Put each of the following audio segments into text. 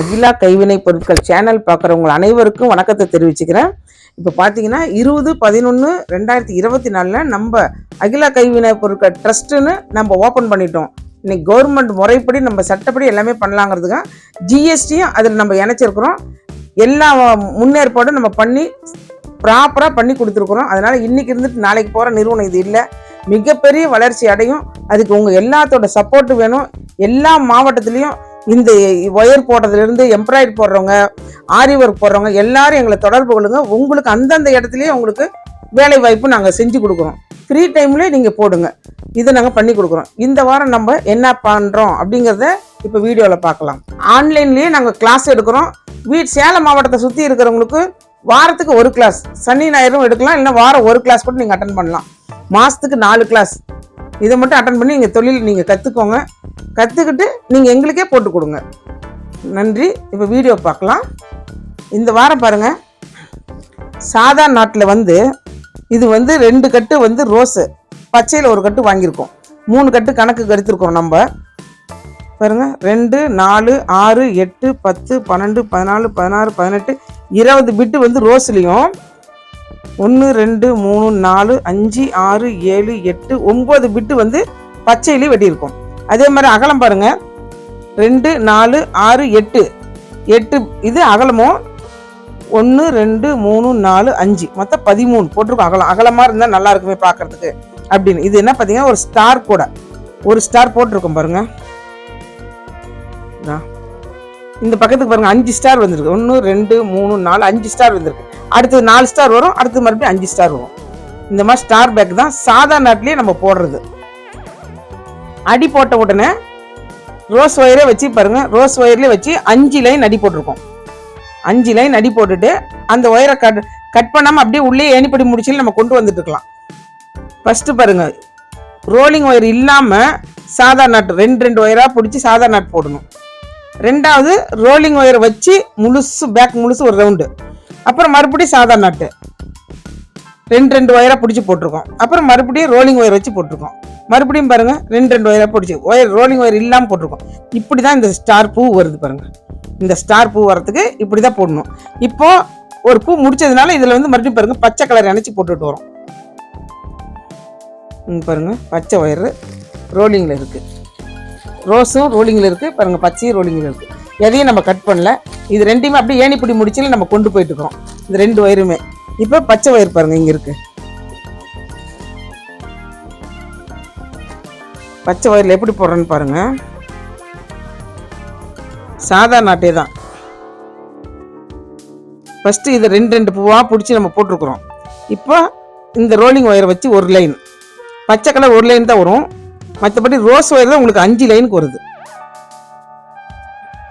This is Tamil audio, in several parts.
அகிலா கைவினை பொருட்கள் சேனல் பார்க்குறவங்க அனைவருக்கும் வணக்கத்தை தெரிவிச்சுக்கிறேன். இப்போ பார்த்தீங்கன்னா இருபது பதினொன்று ரெண்டாயிரத்தி இருபத்தி நாலில் நம்ம அகிலா கைவினை பொருட்கள் ட்ரஸ்ட்டுன்னு நம்ம ஓப்பன் பண்ணிட்டோம். இன்னைக்கு கவர்மெண்ட் முறைப்படி நம்ம சட்டப்படி எல்லாமே பண்ணலாங்கிறதுக்காக ஜிஎஸ்டியும் அதில் நம்ம இணைச்சிருக்கிறோம். எல்லா முன்னேற்பாடும் நம்ம பண்ணி ப்ராப்பராக பண்ணி கொடுத்துருக்குறோம். அதனால் இன்றைக்கி இருந்துட்டு நாளைக்கு போகிற நிறுவனம் இது இல்லை. மிகப்பெரிய வளர்ச்சி அடையும். அதுக்கு உங்கள் எல்லாத்தோட சப்போர்ட்டு வேணும். எல்லா மாவட்டத்துலேயும் இந்த ஒயர் போடுறதுலேருந்து எம்ப்ராய்டு போடுறவங்க ஆரி ஒர்க் போடுறவங்க எல்லாரும் எங்களை தொடர்பு கொள்ளுங்க. உங்களுக்கு அந்தந்த இடத்துலையே உங்களுக்கு வேலை வாய்ப்பு நாங்கள் செஞ்சு கொடுக்குறோம். ஃப்ரீ டைம்லேயே நீங்கள் போடுங்க. இதை நாங்கள் பண்ணி கொடுக்குறோம். இந்த வாரம் நம்ம என்ன பண்ணுறோம் அப்படிங்கிறத இப்போ வீடியோவில் பார்க்கலாம். ஆன்லைன்லேயே நாங்கள் கிளாஸ் எடுக்கிறோம். வீட் சேலம் மாவட்டத்தை சுற்றி இருக்கிறவங்களுக்கு வாரத்துக்கு ஒரு கிளாஸ் சனி ஞாயிறும் எடுக்கலாம். இல்லைன்னா வாரம் ஒரு கிளாஸ் கூட நீங்கள் அட்டன் பண்ணலாம். மாதத்துக்கு நாலு கிளாஸ் இதை மட்டும் அட்டன் பண்ணி நீங்கள் தொழில் நீங்கள் கற்றுக்கோங்க கற்றுக்கிட்டு நீங்கள் எங்களுக்கே போட்டு கொடுங்க. நன்றி. இப்போ வீடியோ பார்க்கலாம். இந்த வாரம் பாருங்கள் சாதா நாட்டில் வந்து இது வந்து ரெண்டு கட்டு வந்து ரோஸு. பச்சையில் ஒரு கட்டு வாங்கியிருக்கோம். மூணு கட்டு கணக்குக்கு எடுத்திருக்கோம் நம்ம. பாருங்க. ரெண்டு நாலு ஆறு எட்டு பத்து பன்னெண்டு பதினாலு பதினாறு பதினெட்டு இருபது பிட்டு வந்து ரோஸ்லேயும் ஒன்று ரெண்டு மூணு நாலு அஞ்சு ஆறு ஏழு எட்டு ஒம்பது பிட்டு வந்து பச்சையிலே வெட்டியிருக்கோம். அதே மாதிரி அகலம் பாருங்கள் ரெண்டு நாலு ஆறு எட்டு. எட்டு இது அகலமும் ஒன்று ரெண்டு மூணு நாலு அஞ்சு. மொத்தம் பதிமூணு போட்டிருக்கோம். அகலம் அகலமாக இருந்தால் நல்லா இருக்குமே பார்க்குறதுக்கு அப்படின்னு. இது என்ன பார்த்தீங்கன்னா ஒரு ஸ்டார் கூட. ஒரு ஸ்டார் போட்டிருக்கோம் பாருங்கள் இந்த பக்கத்துக்கு பாருங்கள் அஞ்சு ஸ்டார் வந்திருக்கு. ஒன்று ரெண்டு மூணு நாலு அஞ்சு ஸ்டார் வந்திருக்கு. அடுத்து நாலு ஸ்டார் வரும் அடுத்து மறுபடியும் அஞ்சு ஸ்டார் வரும். இந்த மாதிரி ஸ்டார் பேக் தான் சாதா நாட்டிலே நம்ம போடுறது. அடி போட்ட உடனே ரோஸ் ஒயரே வச்சு பாருங்கள் ரோஸ் ஒயர்லேயே வச்சு அஞ்சு லைன் அடி போட்டிருக்கோம். அஞ்சு லைன் அடி போட்டுட்டு அந்த ஒயரை கட் கட் பண்ணாமல் அப்படியே உள்ளே ஏணிப்படி முடிச்சு நம்ம கொண்டு வந்துட்டுருக்கலாம் ஃபஸ்ட்டு பாருங்கள் ரோலிங் ஒயர் இல்லாமல் சாதா நாட் ரெண்டு ரெண்டு ஒயராக பிடிச்சி சாதா நாட் போடணும். ரெண்டாவது ரோலிங் ஒயர் வச்சு முழுசு பேக் முழுசு ஒரு ரவுண்டு அப்புறம் மறுபடியும் சாதா நட்டு. ரெண்டு ரெண்டு ஒயராக பிடிச்சி போட்டிருக்கோம். அப்புறம் மறுபடியும் ரோலிங் ஒயர் வச்சு போட்டிருக்கோம். மறுபடியும் பாருங்கள் ரெண்டு ரெண்டு ஒயராக பிடிச்சி ஒயர் ரோலிங் ஒயர் இல்லாமல் போட்டிருக்கோம். இப்படி தான் இந்த ஸ்டார் பூ வருது பாருங்கள் இந்த ஸ்டார் பூ வரத்துக்கு இப்படி தான் போடணும். இப்போது ஒரு பூ முடிச்சதுனால இதில் வந்து மறுபடியும் பாருங்கள் பச்சை கலர் நினச்சி போட்டுட்டு வரோம். இங்க பாருங்கள் பச்சை ஒயரு ரோலிங்கில் இருக்குது ரோஸும் ரோலிங்கில் இருக்குது பாருங்கள் பச்சையும் ரோலிங்கில் இருக்குது எதையும் நம்ம கட் பண்ணல. இது ரெண்டையுமே அப்படியே ஏணிப்பிடி முடிச்சில நம்ம கொண்டு போயிட்டு இருக்கோம். இந்த ரெண்டு வயிறுமே இப்போ பச்சை ஒயர் பாருங்க இங்கே இருக்கு. பச்சை ஒயரில் எப்படி போடுறேன்னு பாருங்க. சாதா நாட்டே தான். ஃபஸ்ட்டு இதை ரெண்டு ரெண்டு பூவாக பிடிச்சி நம்ம போட்டிருக்குறோம். இப்போ இந்த ரோலிங் ஒயரை வச்சு ஒரு லைன் பச்சை கலர் ஒரு லைன் தான் வரும். மற்றபடி ரோஸ் ஒயர் தான் உங்களுக்கு அஞ்சு லைனுக்கு வருது.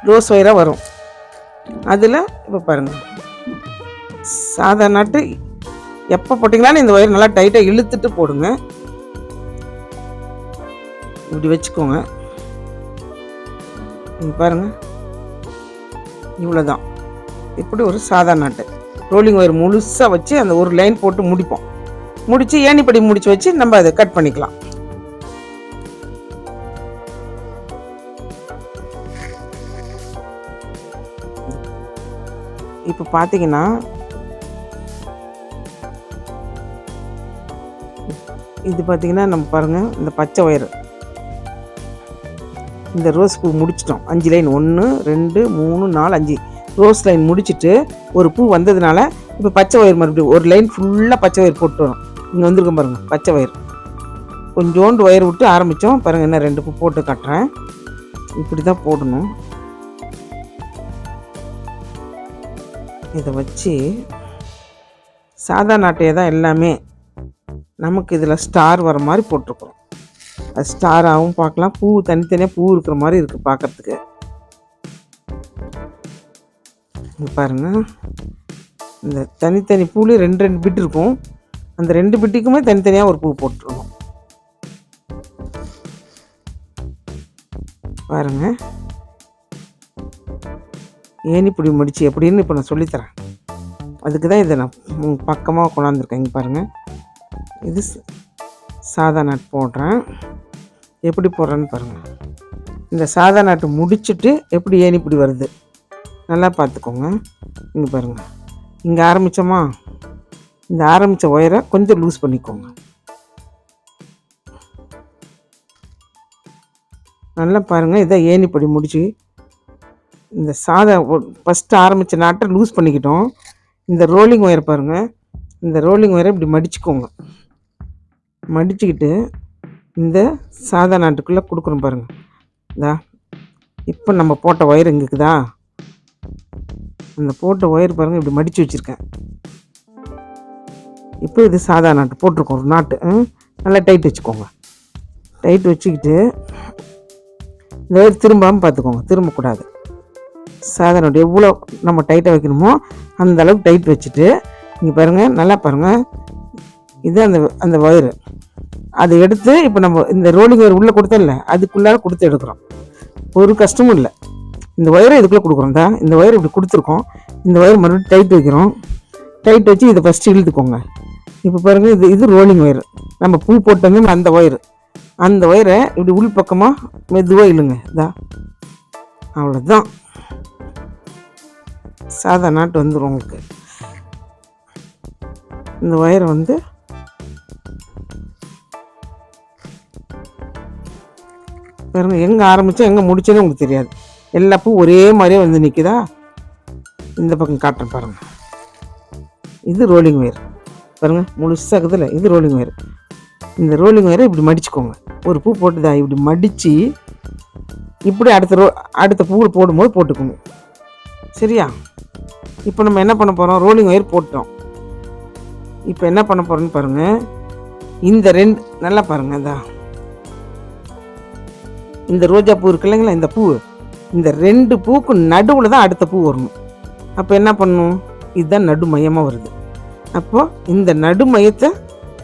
ரோஸ் ஒயராக வரும். அதில் இப்போ பாருங்கள் சாதா நாட்டு எப்போ போட்டிங்கனாலும் இந்த ஒயர் நல்லா டைட்டாக இழுத்துட்டு போடுங்க. இப்படி வச்சுக்கோங்க. பாருங்கள் இவ்வளோதான் இப்படி ஒரு சாதா நாட்டு. ரோலிங் ஒயர் முழுசாக வச்சு அந்த ஒரு லைன் போட்டு முடிப்போம். முடித்து ஏணிப்படி முடித்து வச்சு நம்ம அதை கட் பண்ணிக்கலாம். இப்போ பார்த்தீங்கன்னா இது பார்த்தீங்கன்னா நம்ம பாருங்கள் இந்த பச்சை ஒயர். இந்த ரோஸ் பூ முடிச்சிட்டோம். அஞ்சு லைன். ஒன்று ரெண்டு மூணு நாலு அஞ்சு. ரோஸ் லைன் முடிச்சுட்டு ஒரு பூ வந்ததுனால இப்போ பச்சை ஒயர் மறுபடியும் ஒரு லைன் ஃபுல்லாக பச்சை ஒயர் போட்டு வரும். இங்கே வந்திருக்கோம் பாருங்கள் பச்சை ஒயர். கொஞ்சோண்டு ஒயர் விட்டு ஆரம்பித்தோம் பாருங்கள் என்ன ரெண்டு பூ போட்டு கட்டுறேன். இப்படி தான் போடணும். இதை வச்சு சாதா நாட்டையே தான் எல்லாமே நமக்கு இதில் ஸ்டார் வர மாதிரி போட்டிருக்கிறோம். அது ஸ்டாராகவும் பார்க்கலாம். பூ தனித்தனியாக பூ இருக்கிற மாதிரி இருக்குது பார்க்கறதுக்கு. பாருங்கள் பாருங்க. இந்த தனித்தனி பூலேயும் ரெண்டு ரெண்டு பிட் இருக்கும். அந்த ரெண்டு பிட்டுக்குமே தனித்தனியாக ஒரு பூ போட்டுருணும் ஏன் இப்படி முடிச்சு? எப்படின்னு இப்போ நான் சொல்லித்தரேன். அதுக்கு தான் இதை நான் பக்கமாக கொண்டாந்துருக்கேன். இங்கே பாருங்கள் இது சாதா நாட் போடுறேன். எப்படி போடுறேன்னு பாருங்கள் இந்த சாதா நாட்டு முடிச்சுட்டு எப்படி ஏணிப்பிடி வருது? நல்லா பார்த்துக்கோங்க. இங்கே பாருங்கள் இங்கே ஆரம்பித்தோமா இந்த ஆரம்பித்த ஒயரை கொஞ்சம் லூஸ் பண்ணிக்கோங்க. நல்லா பாருங்கள் இதை ஏணிப்படி முடிச்சு? இந்த சாதா ஃபஸ்ட்டு ஆரம்பித்த நாட்டை லூஸ் பண்ணிக்கிட்டோம். இந்த ரோலிங் ஒயர் பாருங்கள் இந்த ரோலிங் ஒயரை இப்படி மடிச்சுக்கோங்க. மடிச்சுக்கிட்டு இந்த சாதா நாட்டுக்குள்ளே கொடுக்குறோம் பாருங்கள் இதா இப்போ நம்ம போட்ட ஒயர் எங்கே இருக்குதா? அந்த போட்ட ஒயர் பாருங்கள் இப்படி மடித்து வச்சுருக்கேன். இப்போ இது சாதா நாட்டு போட்டிருக்கோம் ஒரு நாட்டு ம், நல்லா டைட் வச்சுக்கோங்க. டைட் வச்சுக்கிட்டு இந்த ஒயர் திரும்பாமல் பார்த்துக்கோங்க திரும்பக்கூடாது. சாதா எவ்வளோ நம்ம டைட்டாக வைக்கணுமோ அந்த அளவுக்கு டைட் வச்சுட்டு இங்கே பாருங்கள் நல்லா பாருங்கள் இது அந்த அந்த ஒயரு அதை எடுத்து இப்போ நம்ம இந்த ரோலிங் ஒயர் உள்ளே கொடுத்தோம்ல அதுக்குள்ளார கொடுத்து எடுக்கிறோம். ஒரு கஷ்டமும் இல்லை. இந்த ஒயரை இதுக்குள்ளே கொடுக்குறோம் தான். இந்த ஒயர் இப்படி கொடுத்துருக்கோம். இந்த ஒயர் மறுபடியும் டைட் வைக்கிறோம். டைட் வச்சு இதை ஃபஸ்ட்டு இழுத்துக்கோங்க. இப்போ பாருங்கள் இது இது ரோலிங் ஒயர் நம்ம பூ போட்டோமே அந்த ஒயர் அந்த ஒயரை இப்படி உள் பக்கமாக மெதுவாக இழுங்க. இதா. அவ்வளோதான் சாதா நாட்டு வந்துடும் உங்களுக்கு. இந்த ஒயரை வந்து பாருங்க எங்கே ஆரம்பித்தோம் எங்கே முடிச்சதும் உங்களுக்கு தெரியாது. எல்லா பூவும் ஒரே மாதிரியே வந்து நிற்குதா இந்த பக்கம் காட்டுறேன் பாருங்கள் இது ரோலிங் ஒயர் பாருங்கள் முழுசாக இருக்குதுல்ல இது ரோலிங் ஒயர் இந்த ரோலிங் ஒயரை இப்படி மடிச்சுக்கோங்க. ஒரு பூ போட்டுதா? இப்படி மடித்து இப்படி அடுத்த ரோ அடுத்த பூவில் போடும்போது போட்டுக்கோங்க. சரியா? இப்போ நம்ம என்ன பண்ண போகிறோம் ரோலிங் ஒயர் போட்டோம். இப்போ என்ன பண்ண போகிறோன்னு பாருங்கள் இந்த ரெண்டு நல்லா பாருங்கள் இதா இந்த ரோஜா பூ இருக்கு இல்லைங்களா இந்த பூ இந்த ரெண்டு பூக்கு நடுவில் தான் அடுத்த பூ வரணும். அப்போ என்ன பண்ணணும் இதுதான் நடு மையமாக வருது. அப்போது இந்த நடு மையத்தை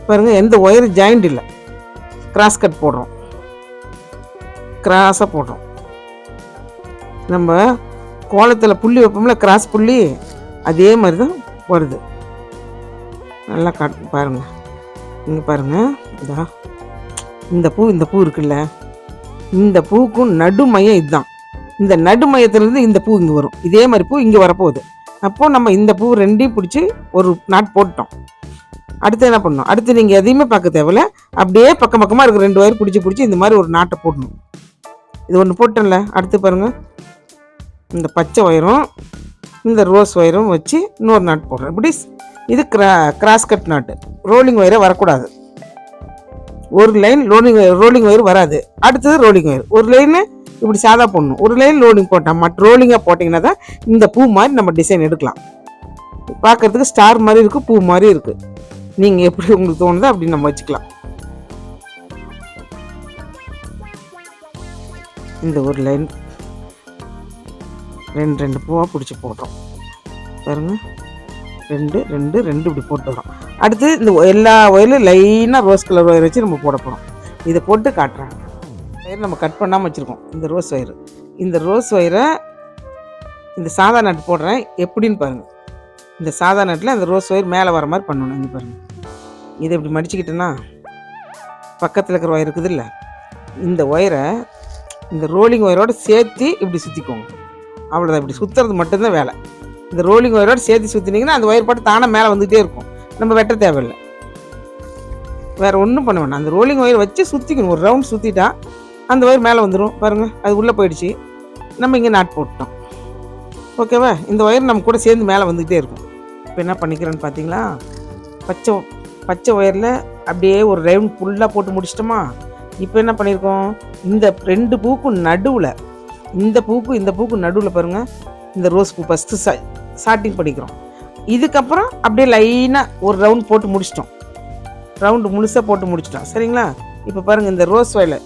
பாருங்கள் எந்த ஒயர் ஜாயிண்ட் இல்லை. கிராஸ் கட் போடுறோம். கிராஸாக போடுறோம். நம்ம கோலத்தில் புள்ளி வைப்போம்ல கிராஸ் புள்ளி அதே மாதிரி தான் வருது. நல்லா காட் பாருங்கள் இங்கே பாருங்கள் இதா. இந்த பூ இந்த பூ இருக்குல்ல இந்த பூக்கும் நடு மையம் இதுதான். இந்த நடுமையத்துலேருந்து இந்த பூ இங்கே வரும். இதே மாதிரி பூ இங்கே வரப்போகுது. அப்போது நம்ம இந்த பூ ரெண்டையும் பிடிச்சி ஒரு நாட் போட்டோம் அடுத்து என்ன பண்ணணும்? அடுத்து நீங்கள் எதையுமே பார்க்க தேவையில்ல. அப்படியே பக்கம் பக்கமாக இருக்கிற ரெண்டு வயர் பிடிச்சி பிடிச்சி இந்த மாதிரி ஒரு நாட்டை போடணும். இது ஒன்று போட்டேன்ல அடுத்து பாருங்கள் இந்த பச்சை ஒயரும் இந்த ரோஸ் ஒயரும் வச்சு இன்னொரு நாட் போடுறேன். இப்படி இது கிரா கிராஸ் கட் நாட்டு. ரோலிங் ஒயரே வரக்கூடாது. ஒரு line rolling wire rolling wire வராது. அடுத்தது ரோலிங் ஒயர் ஒரு லைனு இப்படி சாதா போடணும். ஒரு லைன் லோடிங் போட்டால் மற்ற ரோலிங்காக போட்டிங்கன்னா தான் இந்த பூ மாதிரி நம்ம டிசைன் எடுக்கலாம். பார்க்கறதுக்கு ஸ்டார் மாதிரி இருக்குது பூ மாதிரி இருக்குது நீங்கள் எப்படி உங்களுக்கு தோணுதோ அப்படி நம்ம வச்சுக்கலாம். இந்த ஒரு லைன் ரெண்டு ரெண்டு பூவாக பிடிச்சி போடுறோம் பாருங்க. ரெண்டு ரெண்டு ரெண்டு இப்படி போட்டு வரோம் அடுத்து இந்த எல்லா ஒயிலும் லைனாக ரோஸ் கலர் ஒயர் வச்சு நம்ம போட போகிறோம் இதை போட்டு காட்டுறேன். ஒயர் நம்ம கட் பண்ணாமல் வச்சுருக்கோம். இந்த ரோஸ் ஒயர் இந்த ரோஸ் ஒயரை இந்த சாதா நட்டு போடுறேன். எப்படின்னு பாருங்கள் இந்த சாதா நட்டில் அந்த ரோஸ் ஒயர் மேலே வர மாதிரி பண்ணணும். இங்கே பாருங்கள் இதை இப்படி மடிச்சுக்கிட்டேன்னா பக்கத்தில் இருக்கிற ஒயர் இருக்குது இல்லை இந்த ஒயரை இந்த ரோலிங் ஒயரோட சேர்த்து இப்படி சுற்றிக்கோங்க அவ்வளோதான் இப்படி சுற்றுறது மட்டும்தான் வேலை. இந்த ரோலிங் ஒயரோடு சேர்த்து சுற்றினீங்கன்னா அந்த ஒயர் பாட்டு தானே மேலே வந்துகிட்டே இருக்கும். நம்ம வெட்ட தேவையில்லை. வேறு ஒன்றும் பண்ண வேண்டாம் அந்த ரோலிங் ஒயர் வச்சு சுற்றிக்கணும் ஒரு ரவுண்ட் சுற்றிட்டா அந்த ஒயர் மேலே வந்துடும் பாருங்கள் அது உள்ளே போயிடுச்சு. நம்ம இங்கே நாட் போட்டோம் ஓகேவா இந்த ஒயர் நம்ம கூட சேர்ந்து மேலே வந்துக்கிட்டே இருக்கும். இப்போ என்ன பண்ணிக்கிறேன்னு பார்த்தீங்களா பச்சை பச்சை ஒயரில் அப்படியே ஒரு ரவுண்ட் ஃபுல்லாக போட்டு முடிச்சிட்டோமா? இப்போ என்ன பண்ணியிருக்கோம் இந்த ரெண்டு பூக்கும் நடுவில் இந்த பூக்கு இந்த பூக்கு நடுவில் பாருங்கள் இந்த ரோஸ் பூ ஃபஸ்ட்டு சா ஸ்டார்டிங் பண்ணிக்கிறோம் இதுக்கப்புறம் அப்படியே லைனாக ஒரு ரவுண்ட் போட்டு முடிச்சிட்டோம். ரவுண்டு முழுசாக போட்டு முடிச்சிட்டோம். சரிங்களா? இப்போ பாருங்கள் இந்த ரோஸ் ஒயரில்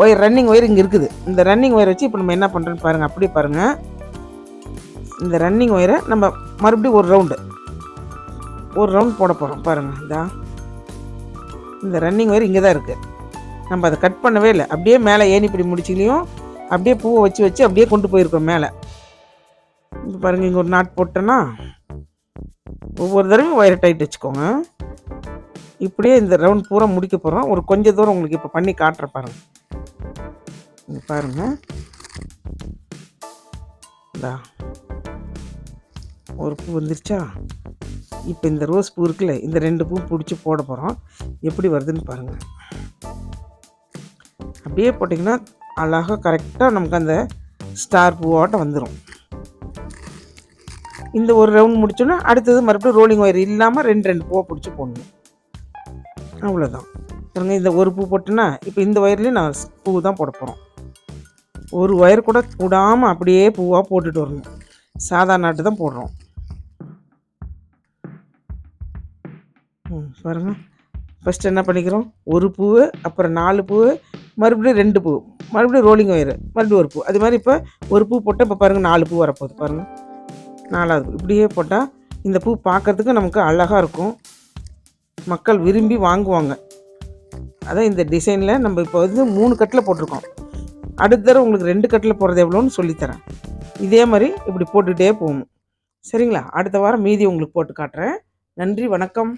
ஒயர் ரன்னிங் ஒயர் இங்கே இருக்குது. இந்த ரன்னிங் ஒயர் வச்சு இப்போ நம்ம என்ன பண்ணுறோன்னு பாருங்கள் அப்படியே பாருங்கள் இந்த ரன்னிங் ஒயரை நம்ம மறுபடியும் ஒரு ரவுண்டு ஒரு ரவுண்ட் போட போகிறோம் பாருங்கள் இதா. இந்த ரன்னிங் ஒயர் இங்கே தான் இருக்குது நம்ம அதை கட் பண்ணவே இல்லை. அப்படியே மேலே ஏணிப்பிடி முடிச்சிலையும் அப்படியே பூவை வச்சு வச்சு அப்படியே கொண்டு போயிருக்கோம் மேலே. இப்போ பாருங்கள் இங்கே ஒரு நாட் போட்டோன்னா ஒவ்வொரு தடவையும் ஒயர் டைட் வச்சுக்கோங்க. இப்படியே இந்த ரவுண்ட் பூரா முடிக்க போகிறோம் ஒரு கொஞ்ச தூரம் உங்களுக்கு இப்போ பண்ணி காட்டுறேன் பாருங்கள் இங்கே பாருங்கள் இந்தா. ஒரு பூ வந்துருச்சா? இப்போ இந்த ரோஸ் பூ இருக்குல்ல இந்த ரெண்டு பூ பிடிச்சி போட போகிறோம் எப்படி வருதுன்னு பாருங்கள் அப்படியே போட்டிங்கன்னா அழகாக கரெக்டாக நமக்கு அந்த ஸ்டார் பூவாட்டம் வந்துடும் இந்த ஒரு ரவுண்ட் முடிச்சோன்னா அடுத்தது மறுபடியும் ரோலிங் ஒயர் இல்லாமல் ரெண்டு ரெண்டு பூவை பிடிச்சி போடணும். அவ்வளோதான் பாருங்க இந்த ஒரு பூ போட்டுன்னா இப்போ இந்த ஒயர்லேயும் நான் பூ தான் போட போகிறோம் ஒரு ஒயர் கூட விடாமல் அப்படியே பூவாக போட்டுட்டு வரணும். சாதா நாட்டு தான் போடுறோம். ம் பாருங்கள் ஃபஸ்ட்டு என்ன பண்ணிக்கிறோம்? ஒரு பூ அப்புறம் நாலு பூ மறுபடியும் ரெண்டு பூ மறுபடியும் ரோலிங் ஒயர் மறுபடியும் ஒரு பூ. அது மாதிரி இப்போ ஒரு பூ போட்டால் இப்போ பாருங்கள் நாலு பூ வரப்போகுது. பாருங்கள் நாலாவது பூ. இப்படியே போட்டால் இந்த பூ பார்க்கறதுக்கு நமக்கு அழகாக இருக்கும். மக்கள் விரும்பி வாங்குவாங்க. அதான் இந்த டிசைனில் நம்ம இப்போ வந்து மூணு கட்டில் போட்டிருக்கோம். அடுத்த தடவை உங்களுக்கு ரெண்டு கட்டில் போடுறது எவ்வளோன்னு சொல்லித்தரேன். இதே மாதிரி இப்படி போட்டுகிட்டே போகணும். சரிங்களா? அடுத்த வாரம் மீதி உங்களுக்கு போட்டு காட்டுறேன். நன்றி வணக்கம்.